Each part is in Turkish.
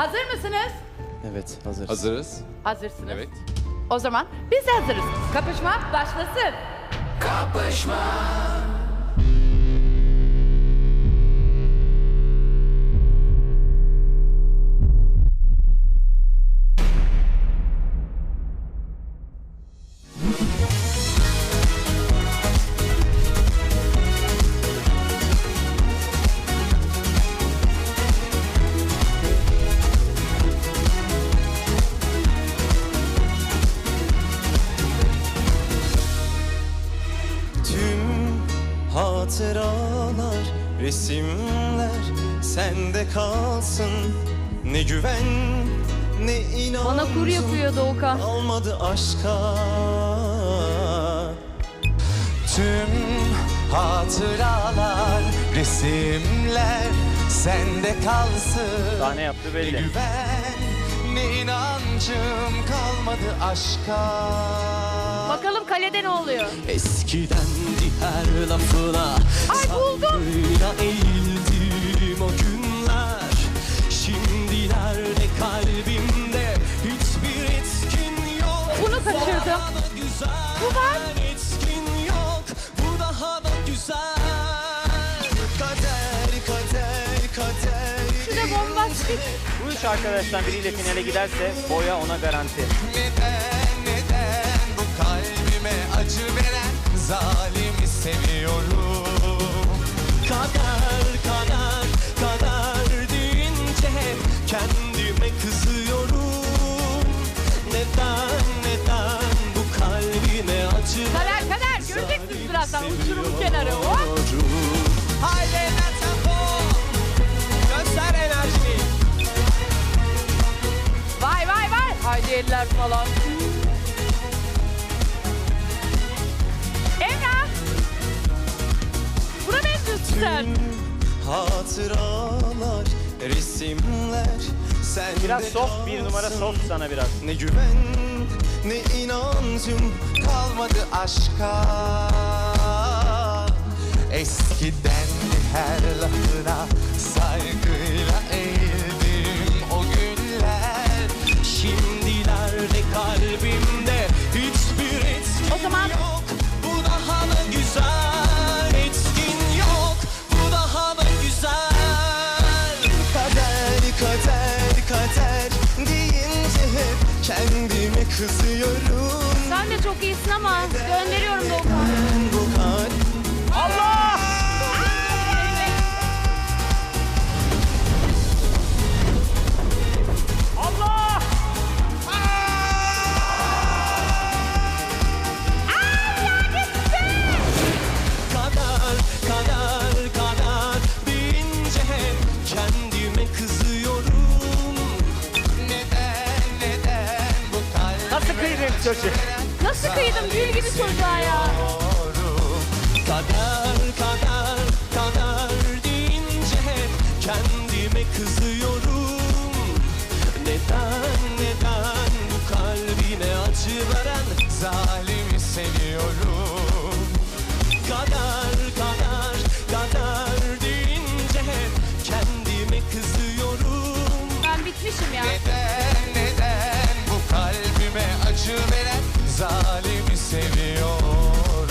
Hazır mısınız? Evet hazırız. Hazırız. Hazırsınız. Evet. O zaman biz de hazırız. Kapışma başlasın. Tüm hatıralar, resimler sende kalsın. Ne güven, ne inan. Bana kur yapıyor Doğukan. Almadı aşka. Tüm hatıralar, resimler sende kalsın. Sahne yaptı Ne belli. güven, ne inancım kalmadı aşka. Bakalım kalede ne oluyor? Eskidendi her lafına Ay, buldum. Sabrıyla eğildim o günler Şimdilerde kalbimde hiçbir etkin yok Bunu kaçırdım. Bu var. Etkin yok bu daha da güzel da bombastik. Bu üç arkadaştan biriyle finale giderse boya ona garanti. Neden neden bu kalbime acı veren zalimi seviyorum Kader kader kader deyince hep kendime kızıyorum Neden neden bu kalbime acı Kader kader göreceksiniz birazdan uçurum kenarı. Hop. Haydi eller falan. Emrah. Buna benziyorsun sen. Hatıralar, resimler sende Biraz soft bir numara kalsın. soft sana biraz. Ne güven, ne inancım kalmadı aşka Eskiden her lafına saygıyla kızıyorum Sen de çok iyisin ama gönderiyorum Doğukan. Kıydın çocuğu? Nasıl kıydım gül gibi çocuğa ya? acıyorum? Kadar kadar kadar deyince hep kendime kızıyorum Neden neden bu kalbine acı veren zalimi seviyorum Kadar zalimi seviyorum.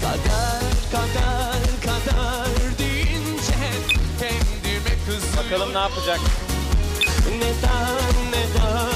Kader kader kader deyince kendime kızıyorum. Bakalım ne yapacak? Neden neden?